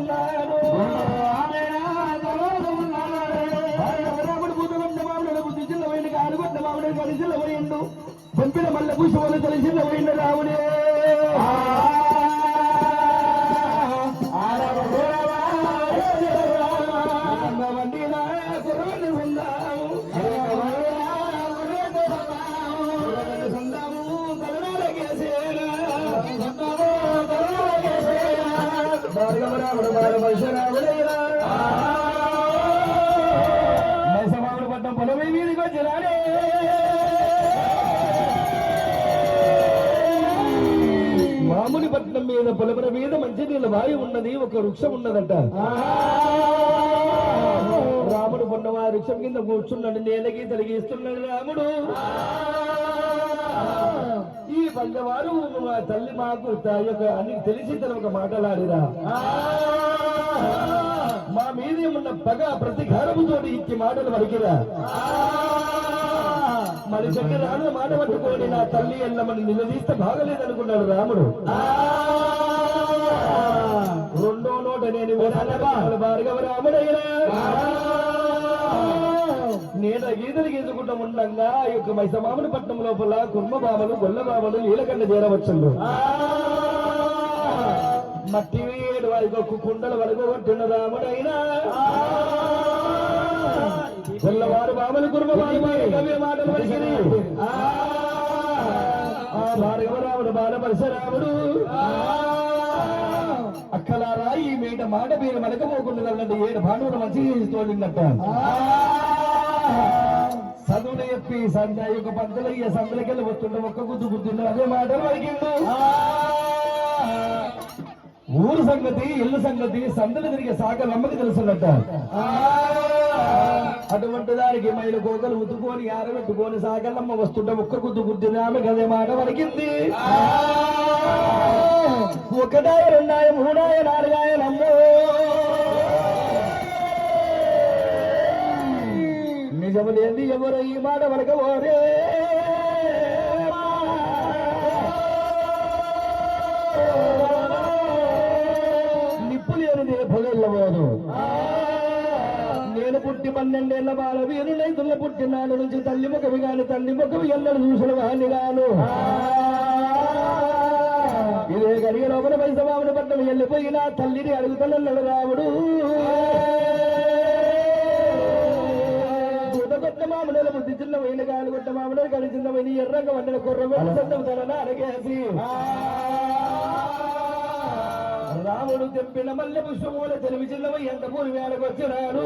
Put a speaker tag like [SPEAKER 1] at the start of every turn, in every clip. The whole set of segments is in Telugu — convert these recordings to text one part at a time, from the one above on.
[SPEAKER 1] ఉన్నాడు మీద పొలముల మీద మంచి నీళ్ళ వాయు ఉన్నది ఒక వృక్షం ఉన్నదట. రాముడు పొన్నవా వృక్షం కింద కూర్చున్నాడు నేలకి తలిగిస్తున్నాడు రాముడు. ఈ బంగవారు మా తల్లి మాకు అని తెలిసి తన ఒక మాటలాడిరా. మా మీద ఉన్న పగ ప్రతికారముతో ఇచ్చి మాటలు వరికిరా మరి చక్కరాను మాట పట్టుకొని నా తల్లి ఎల్లమని నిలదీస్తే బాగలేదనుకున్నాడు రాముడు. రెండో నోట నేను భార్గవ రాముడైనా నేను గీతలు గీసుకుంటూ ఉండంగా ఈ యొక్క మైసమాముని పట్నం లోపల కుర్మ బామలు గొల్ల బామలు నీలకండ చేరవచ్చు మట్టి వేడు వారికి కుండల వరకు కొట్టిన రాముడైనా తెల్లవారు బామలు కుర్మ బాలు కవి మాటలు పలికిరి ఆ భార్గవ రాముడు బాల పరశురాముడు అక్కలారా ఈ మీట మాట మీరు మలకపోకుండా ఏడు భానువులు మంచి తోడిందట చదువులు చెప్పి సంత యొక్క పంతులయ్య సందులకెళ్ళి వస్తుంటే ఒక్క గుద్దు గుద్దుండు అదే మాటలు అడిగిండు ఊరు సంగతి ఇల్లు సంగతి సందులు తిరిగే సాక నమ్మకి తెలుసున్నట్ట. అటువంటి దానికి మైలు కోకలు ఉతుకొని ఆరబెట్టుకొని సాగలమ్మ వస్తుంటే ఒక్క గుద్దు గుద్దిన ఆమె గదే మాట వరికింది ఒకటాయ రెండాయ మూడాయ నాలుగాయ నమ్మో. నిజములేంది ఎవరు ఈ మాట వరకవోరే నిప్పు లేనిదే పొగల్లబోదు పుట్టి పన్నెండేళ్ళ బాల వీరు రైతుల పుట్టినాడు నుంచి తల్లి ముఖవి గాని తల్లి ముఖవి ఎన్నడు చూసిన వాణ్ణి గాను. ఇదే కలిగి లోపల వైసవాముని పట్టణం వెళ్ళిపోయిన తల్లిని అడుగుతలన్నాడు రాముడు. కొత్త మామిడల బుద్ధి చిన్న వైన కాలు కొట్ట మామిడలు కడి చిన్న వైన ఎర్రగా వండిన కుర్ర తన అరగేసి. రాముడు తెంపిన మల్లె పుష్పమూల తెలివి చిన్నవై ఎంత పూరి వేళకు వచ్చినారు?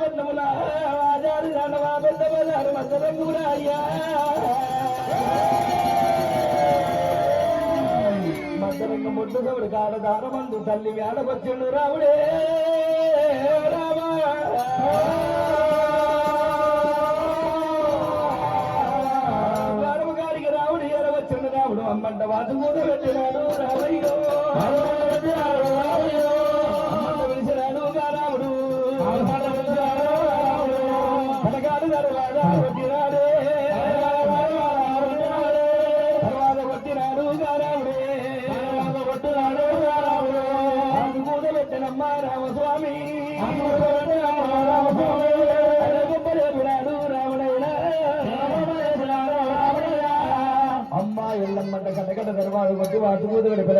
[SPEAKER 1] పట్నముల ఆచారి రానవా పెద్ద బజారు మధ్యరంగురా అయ్యా మధ్యరంగ ముడ్డు సవుడు కాడ దారమందు తల్లి వేళకొచ్చిండు రాముడే. రామా అమ్మంట వాత కూడా పెట్టినాడు రామయ్యో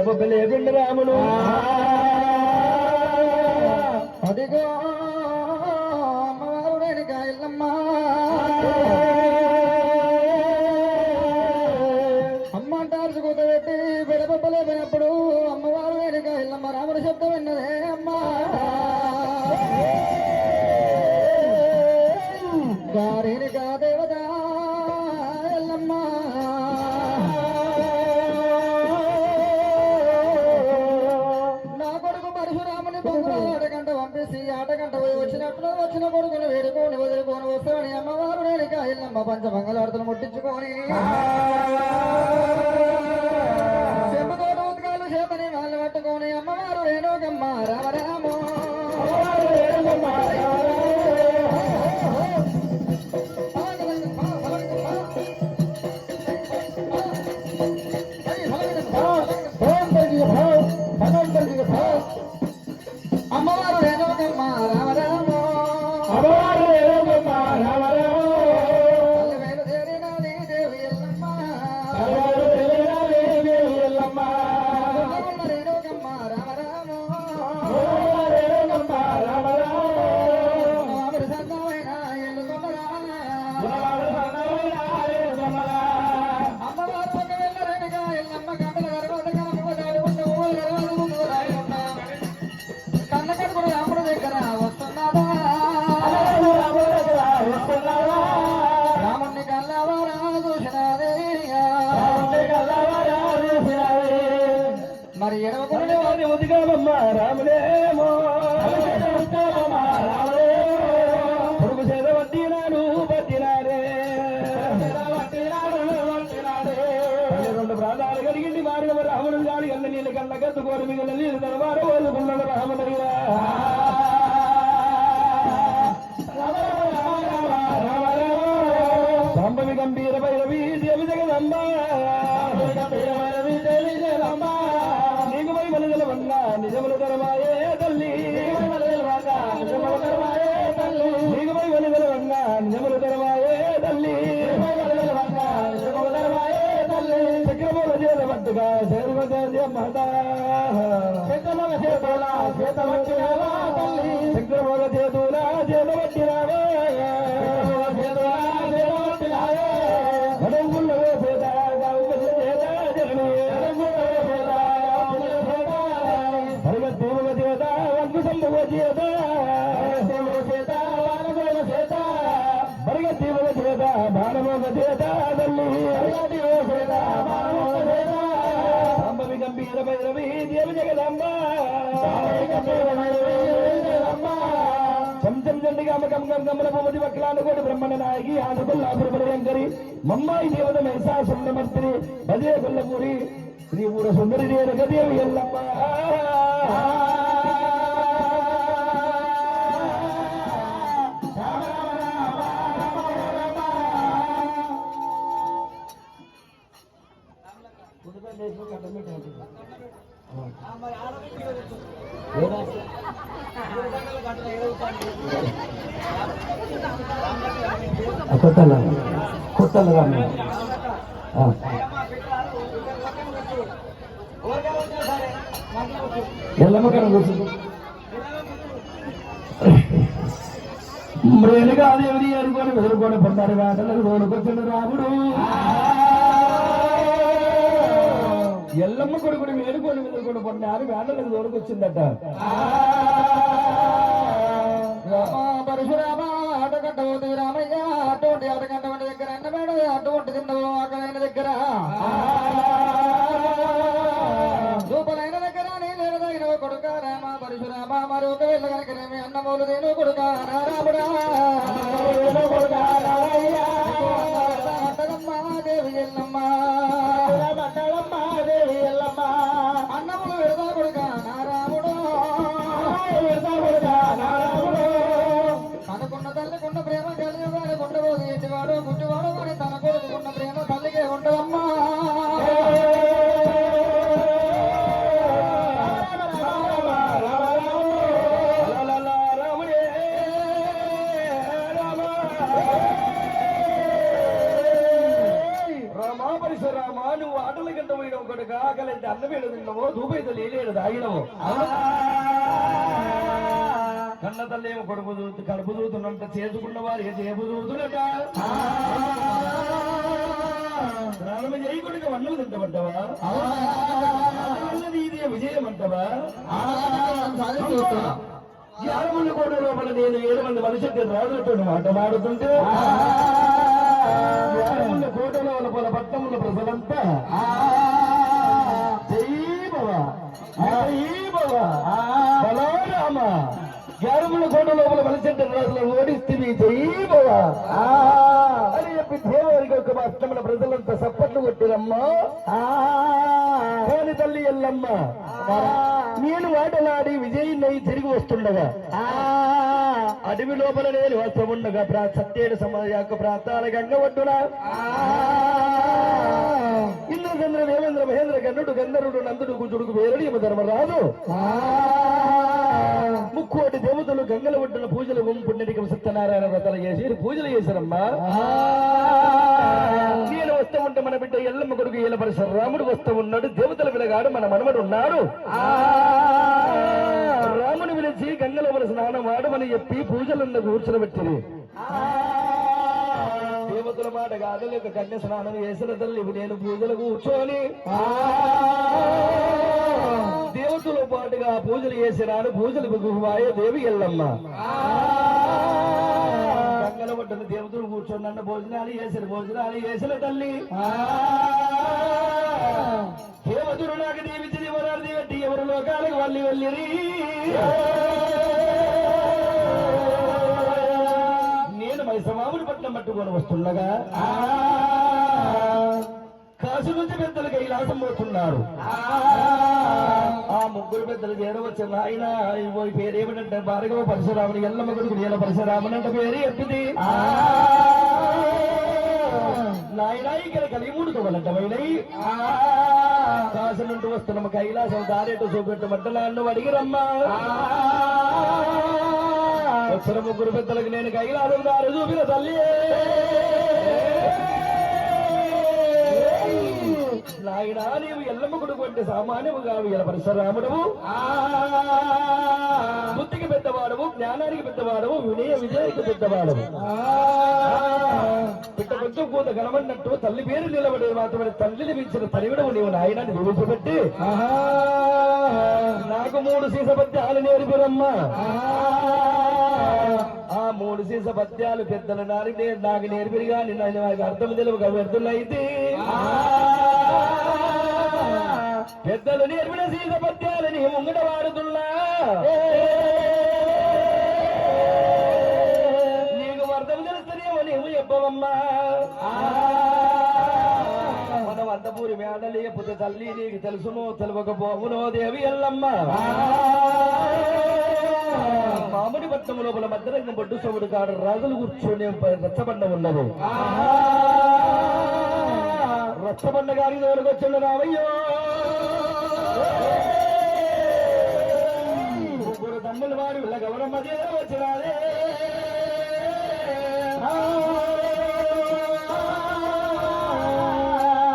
[SPEAKER 1] గొప్ప పిలబొబ్బలే రామును. గంభీర భైరవి దేవి జగదంబ చంచం చండిగా గమ గమ గమల భూమతి వక్లాండ కోటి బ్రహ్మణ నాయకి ఆంధ్రపల్లాపుర పరియంకరి మమ్మాయి దేవత మైసా సుందరమంత్రి భజే కొల్లపూరి శ్రీ ఊర సుందరి దేవక దేవి ఎల్లమ్మ కొత్తల? కొత్తల రాము ఎల్లమ్మకడ కూర్చుంది అనుకోని దేవుడి ఎదుర్కొని పొందారు వేటలకు తోడుకొచ్చిన రాముడు. ఎల్లమ్మ కొడుకుని మేలుకొని ఎదుర్కొని పొందారు వేటలకు తోడుకొచ్చిందట
[SPEAKER 2] రామ పరశురామ ఆటగంట రామయ్య అటువంటి ఆటగంట వంటి దగ్గర అన్నమేడ అటువంటి తిన్నవు అక్కడైన దగ్గర. రూపలైన దగ్గర నేను తగిన కొడుక రామ పరశురామ మరొక వెళ్ళ కనుక అన్నమూలు నేను కొడుక రాముడా
[SPEAKER 1] తిన్నావు దూపైతే లేలేడు తాగినవు కన్న తల్లి ఏమో కొడుకు దూతు కడుపు దూతున్నంత చేసుకున్న వారు ఏ చేపు దూతులట ప్రాణం చేయి కొడుక వన్నలు తింటమంటావా ఇదే విజయం అంటావా యారములు కూడా లోపల నేను ఏడు మంది మనుషులకి రాజులతో మాట్లాడుతుంటే యారముల కోటలో లోపల పట్టముల ప్రజలంతా బలరామ గరుముల కోట లోపల మనిషి రాజులు ఓడిస్తే జై భవ అని చెప్పి దేవారికి ఒక అష్టముల ప్రజలంతా సప్పట్లు కొట్టిరమ్మా. కాని తల్లి ఎల్లమ్మ. నేను ఆటలాడి విజయున్నై తిరిగి వస్తుండగా. అడవి లోపల నేను వస్తుండగా ప్రా సత్యేడు సమాజ యొక్క ప్రాంతాల గంగ ఒడ్డునా. ఇంద్రచంద్ర దేవేంద్ర మహేంద్ర గన్నుడు గంధర్వుడు నందుడు కుజుడుకు వేరడి యమ ధర్మరాజు ముక్కోటి దేవతలు గంగల ఒడ్డున పూజలు ఓం సత్యనారాయణ వ్రతాలు చేసి పూజలు చేశారమ్మా. నేను వస్తూ ఉంటే మన బిడ్డ ఎల్లమ్మ కొడుకు ఈల రాముడు వస్తూ ఉన్నాడు. దేవతల పిలగాడు మన మనమడు ఉన్నాడు. రాముని పిలిచి గంగలో మన స్నానం ఆడమని చెప్పి పూజలను కూర్చోబెట్టింది దేవతల మాట కాదలేక కన్య స్నానం చేసిన తల్లి నేను పూజలు కూర్చొని. దేవతల పాటుగా పూజలు చేసినాను పూజలు గురువాయ దేవి ఎల్లమ్మ. గంగల పట్టిన దేవతలు కూర్చొని నన్ను భోజనాలు చేసిన భోజనాలు చేసిన తల్లి. దేవదురు నాకు దీవించి దివరాలు దివట్టి ఎవరు లోకాలకు వల్లి వెళ్ళిరి? నేను మైసమాముని పట్నం పట్టుకొని వస్తుండగా నుంచి పెద్దలు కైలాసం పోతున్నారు. ఆ ముగ్గురు పెద్దలు చేరవచ్చిన ఆయన ఈ పేరు ఏమిటంటే భార్గవ పరశురాముని ఎల్లమ్మ కొడుకు నీల పరశురాముని అంటే పేరు ఎప్పిది నాయన ఇక్కడ కలిముడు తోలంటమైనవి కాసు నుండి వస్తున్న కైలాసం దారేటు చూపెట్టమంటే నన్ను అడిగిరమ్మా వచ్చిన ముగ్గురు పెద్దలకు నేను కైలాసం దారి చూపిన తల్లి. నాయనా నీవు ఎల్లమ్మ కొడుకు అంటే సామాన్యము కావు ఇలా పరశురాముడవు. బుద్ధికి పెద్దవాడవు జ్ఞానానికి పెద్దవాడవు వినయ విజయకి పెద్దవాడవు. పిట్ట కొంచెం కూత గనమన్నట్టు తల్లి పేరు నిలబడే మాత్రమే తల్లిని మించిన తలివిడవు నీవు నాయనాన్ని నిలిచిపెట్టి నాకు మూడు సీసపత్యాలు నేర్పిరమ్మా. ఆ మూడు సీస పద్యాలు పెద్దల నారి నే- నాకు నేర్పిరిగా నిన్న అర్థం తెలుగు వ్యర్థులైతే పెద్దలు నేర్పిన సీస పద్యాలు నీ ముంగట వాడుతున్నా. నీకు అర్థం తెలుస్తేనేమో నీవు చెప్పవమ్మా. మన వందపూరి మేడలి పుత్ర తల్లి నీకు తెలుసునో తెలువకపోవునో దేవి ఎల్లమ్మ. మామిడి పట్టణం లోపల మధ్యరంగం బొడ్డు సోముడు కాడ రాజులు కూర్చొని రచ్చబండ ఉన్నది. రచ్చబండ గారి దగ్గరకు వచ్చిండు రావయ్యో! ముగ్గురు తమ్ములు వారు వీళ్ళ గౌరమ్మ వచ్చినారే.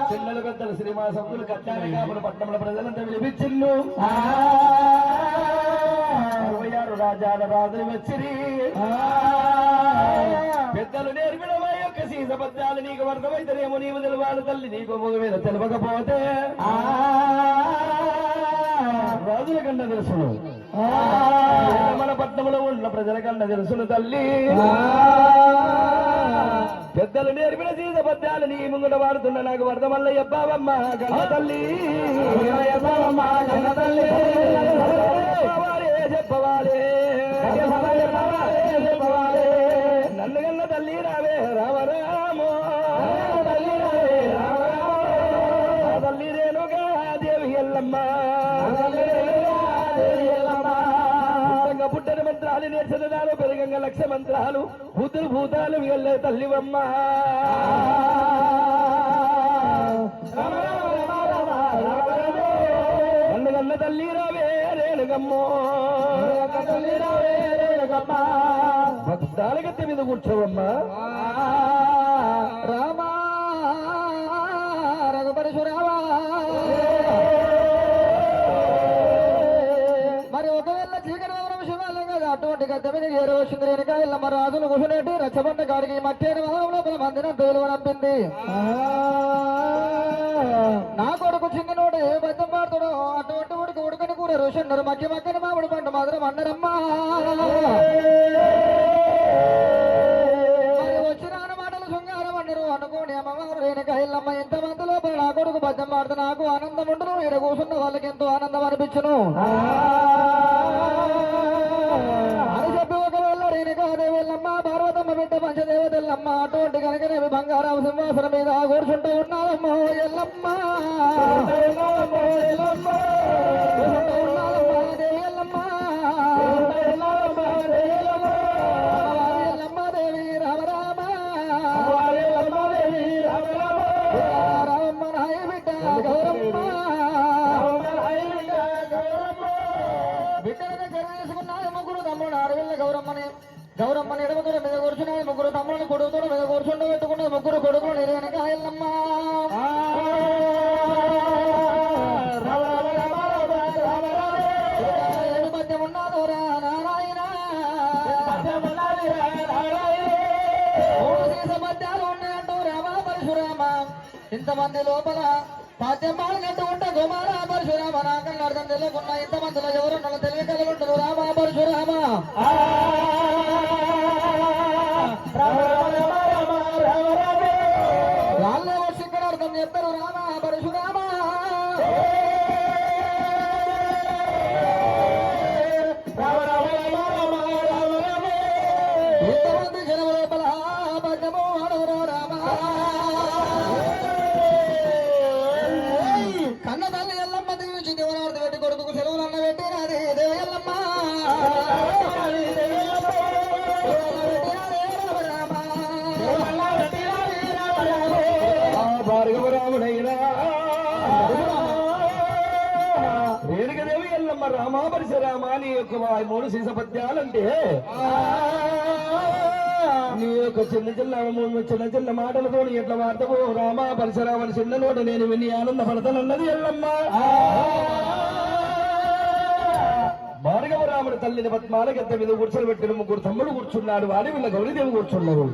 [SPEAKER 1] చిన్నలు పెద్దలు శ్రీమా సభ్యులు కట్టాలి కాపులు ప్రజలంతా విలిపించిల్లు రాజాల రాజులు వచ్చిరి. పెద్దలు నేర్పిన మా యొక్క సీస పద్యాలు నీకు అర్థమైతేనేమో నీవు తెలవాలి తల్లి నీకు మొగ మీద తెలవకపోతే. రాజుల కన్నా తెలుసును. మన పట్టణంలో ఉన్న ప్రజల కన్నా తెలుసును తల్లి. పెద్దలు నేర్పిన సీత పద్యాలు నీ ముంగట వాడుతున్న నాకు వరదమల్ల చెప్పావమ్మ కన్న తల్లి. తల్లి. మంత్రాలు భూతులు భూతాలు వెళ్ళే తల్లివమ్మ. కన్న తల్లి రావే రేణుగమ్మో. తల్లి రావే రేణుగమ్మ. భక్తాలగత్తి మీద కూర్చోవమ్మా.
[SPEAKER 2] కదా అటువంటి వచ్చింది వెనుక ఇల్లమ్మ రాజులు కూర్చునేటి రచ్చబండ కాడికి మట్టేని లోపల మందిన తోలు నంపింది నా కొడుకు చిన్ననోడు ఏ బద్దం పాడుతాడో అటువంటి ఉడికి ఉడకని కూడా రుషన్నారు మక్కి మక్కని మామిడి పంట మాత్రం అన్నరమ్మా. అనుకోని అమ్మవారు వెనక ఇల్లమ్మ ఎంత మంది నా కొడుకు బద్దం పాడుతూ నాకు ఆనందం ఉండను. ఇక్కడ కూర్చున్న వాళ్ళకి ఎంతో ఆనందం అనిపించను. ఒకవేళ పార్వతమ్మ బిడ్డ పంచదేవతలమ్మ అటువంటి కనుక నేను బంగారం సింహాసనం మీద కూర్చుంటూ ఉన్నానమ్మో ఎల్లమ్మ. రా మీద మూడు సీస ముగ్గురు కొడుకులు రామ పరశురామ ఇంతమంది లోపల పాద్యం పాడినట్టు ఉంటే కుమార పరశురామ నాకన్నా అర్థం తెలియకుండా ఇంతమందిలో ఎవరున్నా తెలివి కలుగుంటారు రామ పరశురామ వాళ్ళే చెప్తారు
[SPEAKER 1] వాయి మూడు సీస పద్యాలంటే నీ యొక్క చిన్న చిన్న చిన్న చిన్న మాటలతో ఎట్లా వాడతావు రామ పరశురామని చిన్న నోట నేను విని ఆనందపడతానన్నది ఎల్లమ్మ. భార్గవ రాముడి తల్లిని పద్మాల గద్ద మీద కూర్చొని పెట్టిన ముగ్గురు తమ్ముడు కూర్చున్నాడు వాడి వీళ్ళ గౌరీదేవి కూర్చున్నారు.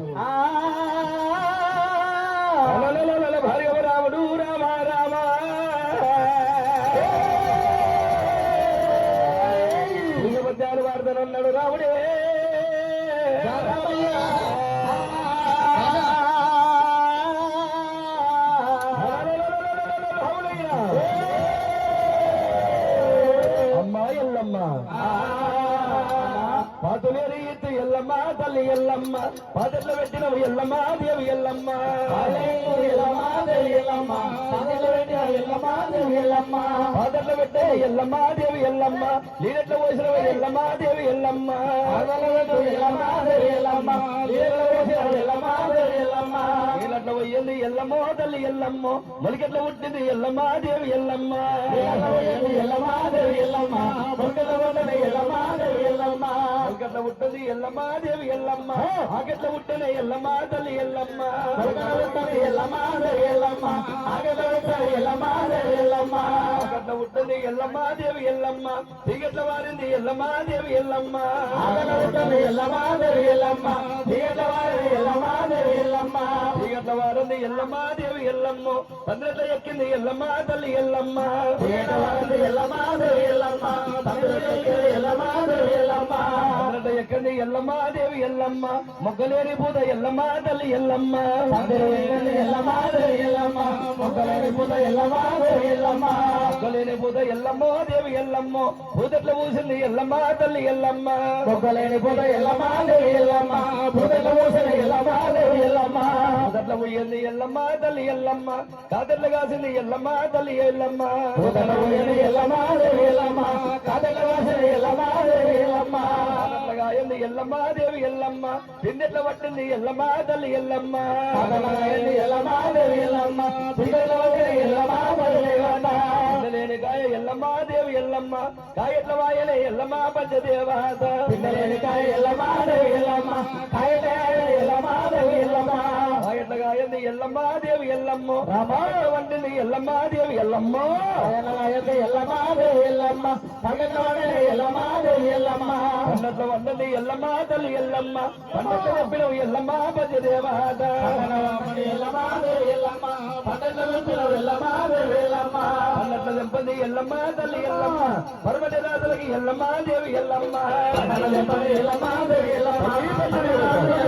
[SPEAKER 1] పద్యాలు వాడతానన్నాడు రాముడే పాతులేరు ఎత్తు ఎల్లమ్మ తల్లి ఎల్లమ్మ పాదట్లో పెట్టిన ఎల్లమ్మ దేవి ఎల్లమ్మ ఎల్లమ్మ దేవి ఎల్లమ్మ పాదట్లో పెట్టిన ఎల్లమ్మ దేవి ఎల్లమ్మ పాదట్లో పెట్టే ఎల్లమ్మ దేవి ఎల్లమ్మ నీడట్లో పోసిన ఎల్లమ్మ దేవి ఎల్లమ్మ పాదట్లో పెట్టు ఎల్లమ్మ దేవి ఎల్లమ్మ నీడట్లో పోసిన ఎల్లమ్మ దేవి ఎల్లమ్మ నీళ్ళట్లో పోయింది ఎల్లమ్మో తల్లి ఎల్లమ్మో మొలికెట్లో పుట్టింది ఎల్లమ్మ దేవి ఎల్లమ్మ ఎల్లమ్మ దేవి ఎల్లమ్మ మొలికెట్లో మొలికెట్లో పుట్టింది ఎల్లమ్మ దేవి ఎల్లమ్మ. ఆకెట్లో పుట్టిన ఎల్లమ్మ తల్లి ఎల్లమ్మ. పుట్టింది ఎల్లమ్మ దేవి ఎల్లమ్మ. ఆకెట్లో పుట్టిన ఎల్లమ్మ దేవి ఎల్లమ్మ. ఆకెట్లో పుట్టింది ఎల్లమ్మ దేవి ఎల్లమ్మ. తీగెట్ల వారింది ఎల్లమ్మ దేవి ఎల్లమ్మ. ఎల్లమ్మ దేవి ఎల్లమ్మ. తీగెట్ల వారింది ఎల్లమ్మ దేవి ఎల్లమ్మ. తీగెట్ల వారింది ఎల్లమ్మ దేవి ఎల్లమ్మ పందిరెట్ల ఎక్కింది ఎల్లమ్మ తల్లి ఎల్లమ్మ. తీగెట్ల వారింది ఎల్లమ్మ దేవి ఎల్లమ్మ పందిరెట్ల ఎక్కింది ఎల్లమ్మ దేవి ఎల్లమ్మ. పందిరెట్ల ఎక్కింది ఎల్లమ్మ దేవి ఎల్లమ్మ. మొగ్గలేని పూత ఎల్లమ్మ తల్లి ఎల్లమ్మ. పందిరెట్ల ఎల్లమ్మ దేవి ఎల్లమ్మ. మొగ్గలేని పూత ఎల్లమ్మ దేవి ఎల్లమ్మ. మొగ్గలేని పూత ఎల్లమ్మ దేవి ఎల్లమ్మ. పూతట్ల పూసింది ఎల్లమ్మ తల్లి ఎల్లమ్మ. మొగ్గలేని పూత ఎల్లమ్మ దేవి ఎల్లమ్మ. పూతట్ల పూసింది ఎల్లమ్మ దేవి ఎల్లమ్మ. పూతట్ల పోయింది ఎల్లమ్మ తల్లి ఎల్లమ్మ కాతట్ల కాసింది ఎల్లమ్మ తల్లి ఎల్లమ్మ పూతట్ల పోయింది ఎల్లమ్మ దేవి ఎల్లమ్మ కాతట్ల కాసింది ఎల్లమ్మ దేవి ఎల్లమ్మ కాతట్ల కాయింది ఎల్లమ్మ దేవి ఎల్లమ్మ పిందెట్ల పట్టింది ఎల్లమ్మ తల్లి ఎల్లమ్మ కాతట్ల కాయింది ఎల్లమ్మ దేవి ఎల్లమ్మ పిందెట్ల పట్టింది ఎల్లమ్మ తల్లి ఎల్లమ్మ పిందలేని కాయ ఎల్లమ్మ దేవి ఎల్లమ్మ కాయట్ల వాయలే ఎల్లమ్మ పంచదేవాత పిందలేని కాయ ఎల్లమ్మ దేవి ఎల్లమ్మ కాయట్ల ఎల్లమ్మ దేవి ఎల్లమ్మ కాయట్ల కాయంది ఎల్లమ్మ దేవి ఎల్లమ్మ? రామాయణ వంటింది ఎల్లమ్మ దేవి ఎల్లమ్మ. కాయట్ల ఎల్లమ్మ దేవి ఎల్లమ్మ. పండట్ల వండని ఎల్లమ్మ. పండట్ల వండని ఎల్లమ్మ తల్లి ఎల్లమ్మ. పండట్ల చెప్పిన ఎల్లమ్మ పంచదేవాత ఎల్లమ్మ దేవి ఎల్లమ్మ. పండట్ల చెప్పిన ఎల్లమ్మ. దేవి ఎల్లమ్మ ఎల్లమ్మ తల్లి ఎల్లమ్మ. పరమటి రాజులకి ఎల్లమ్మ దేవి ఎల్లమ్మ.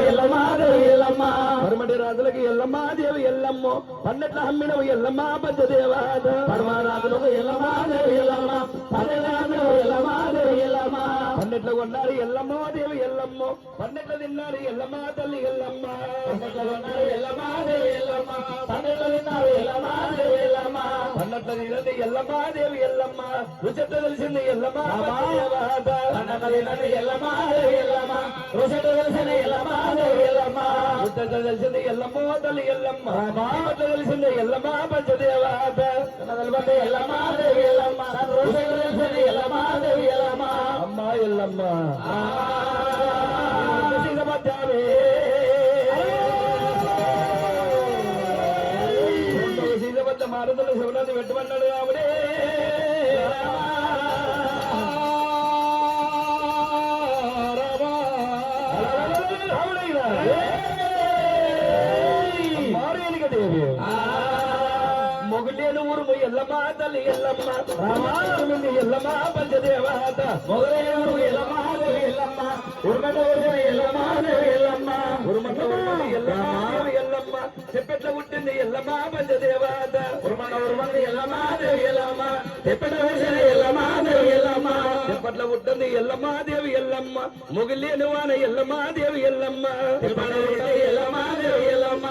[SPEAKER 1] ఎల్లమ్మ దేవి ఎల్లమ్మ పరమటి రాజులకి ఎల్లమ్మ దేవి ఎల్లమ్మ. పన్నెట్ల హమ్మినవు ఎల్లమ్మ పంచదేవాత పరమరాజులకు ఎల్లమ్మ దేవి ఎల్లమ్మ. పన్నెట్ల ఎల్లమ్మ దేవి ఎల్లమ్మ. పన్నెట్ల కొన్నారు ఎల్లమ్మ దేవి ఎల్లమ్మ పన్నెట్ల తిన్నారు ఎల్లమ్మ తల్లి ఎల్లమ్మ పన్నెట్ల కొన్నారు ఎల్లమ్మ దేవి ఎల్లమ్మ పన్నెట్ల తిన్నారు ఎల్లమ్మ దేవి ఎల్లమ్మ పన్నెట్ల తిన్నది ఎల్లమ్మ దేవి ఎల్లమ్మ రుచెట్ట తెలిసింది ఎల్లమ్మ దేవత పన్నెట్ల తిన్నది ఎల్లమ్మ దేవి ఎల్లమ్మ రుచెట్ట తెలిసింది ఎల్లమ్మ దేవి ఎల్లమ్మ రుచెట్ట తెలిసింది ఎల్లమ్మ తల్లి ఎల్లమ్మ పన్నెట్ల తెలిసింది ఎల్లమ్మ పంచదేవత తెలిసింది ఎల్లమ్మ దేవి ఎల్లమ్మ రుచెట్ట తెలిసింది ఎల్లమ్మ దేవి ఎల్లమ్మ అమ్మ ఎల్లమ్మ సీతమధ్యావే సీతమధ్య మారుతున్న శివనాథి పెట్టమన్నాడు ఆవిడే ఎల్లమ్మ తల్లి ఎల్లమ్మ రామానుని ఎల్లమ్మ పంచదేవాత. మొగలేని ఎల్లమ్మ ఎల్లమ్మ ఉరుమట ఎల్లమ్మ ఎల్లమ్మ ఉరుమట ఎల్లమ్మ ఎల్లమ్మ చెప్పెట్ల పుట్టింది ఎల్లమ్మ పంచదేవాత. ఉరుమట ఉరుమంది ఎల్లమ్మ దేవి ఎల్లమ్మ చెప్పెట్ల ఊసిన ఎల్లమ్మ దేవి ఎల్లమ్మ చెప్పట్ల ఉంటుంది ఎల్లమ్మ దేవి ఎల్లమ్మ ముగిలేని వాన ఎల్లమ్మ దేవి ఎల్లమ్మ ఎల్లమ్మ దేవి ఎల్లమ్మ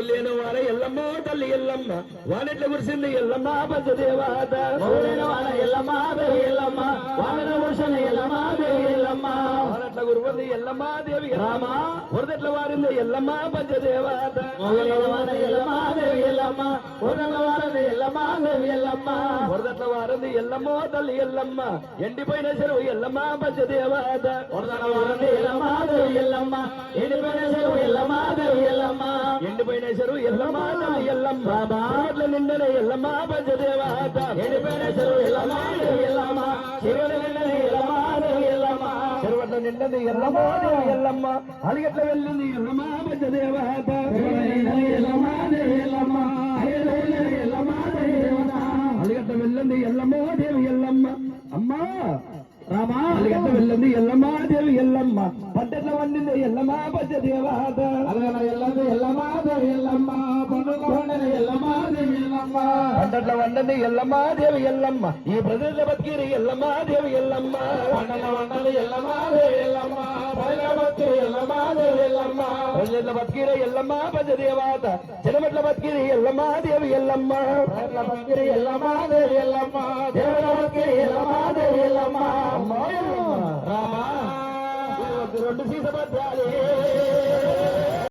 [SPEAKER 1] మొగలేని వారే ఎల్లమ్మ తల్లి ఎల్లమ్మ. వానెట్ల కురిసింది ఎల్లమ్మ పంచదేవాత
[SPEAKER 3] మౌలైన వాన ఎల్లమ్మ దేవి ఎల్లమ్మ. వానర వర్షన ఎల్లమ్మ దేవి ఎల్లమ్మ.
[SPEAKER 1] వానెట్ల కురువంది ఎల్లమ్మ దేవి రామ. వరదెట్ల వారింది ఎల్లమ్మ పంచదేవాత
[SPEAKER 3] మౌలైన వాన ఎల్లమ్మ దేవి ఎల్లమ్మ. పూర్ణ వారన ఎల్లమ్మ దేవి ఎల్లమ్మ.
[SPEAKER 1] వరదట్ల వారింది ఎల్లమ్మ తల్లి ఎల్లమ్మ. ఎండిపోయిన చెరువు ఎల్లమ్మ పంచదేవాత
[SPEAKER 3] పూర్ణ వారన ఎల్లమ్మ దేవి ఎల్లమ్మ. ఎండిపోయిన చెరువు ఎల్లమ్మ దేవి ఎల్లమ్మ.
[SPEAKER 1] ఎండిపోయిన చెరువు ఎల్లమ్మ ఎల్లమ్మ. బాట్ల నిండనే ఎల్లమ్మ పంచదేవాత
[SPEAKER 3] ఎండిపోయిన చెరువు ఎల్లమ్మ దేవి ఎల్లమ్మ శివుని నిండని ఎల్లమ్మ దేవి ఎల్లమ్మ
[SPEAKER 1] చెరువట్ల నిండని ఎల్లమ్మ దేవి ఎల్లమ్మ అలిగట్ల వెళ్ళింది ఎల్లమ్మ పంచదేవాత
[SPEAKER 3] ఎల్లమ్మ దేవి ఎల్లమ్మ ఎల్లమ్మ దేవి ఎల్లమ్మ
[SPEAKER 1] అలిగట్ల వెళ్ళింది ఎల్లమ్మ దేవి ఎల్లమ్మ అమ్మా
[SPEAKER 3] రామా
[SPEAKER 1] అలిగట్ల వెళ్ళింది ఎల్లమ్మ దేవి ఎల్లమ్మ పట్టెట్ల వండింది ఎల్లమ్మ పండట్ల వండని ఎల్లమ్మ దేవి ఎల్లమ్మ. ఈ ప్రదేశ బతికిరి ఎల్లమ్మ దేవి ఎల్లమ్మ.
[SPEAKER 3] పండట్ల వండని ఎల్లమ్మ దేవి ఎల్లమ్మ. పైలబత్తు
[SPEAKER 1] బతికిరి ఎల్లమ్మ పంచదేవాత జనమట్ల బతికిరి ఎల్లమ్మ దేవి ఎల్లమ్మ.
[SPEAKER 3] పైల ఎల్లమ్మ దేవి ఎల్లమ్మ. ఎల్లమ్మ దేవి ఎల్లమ్మ.
[SPEAKER 1] రెండు సీస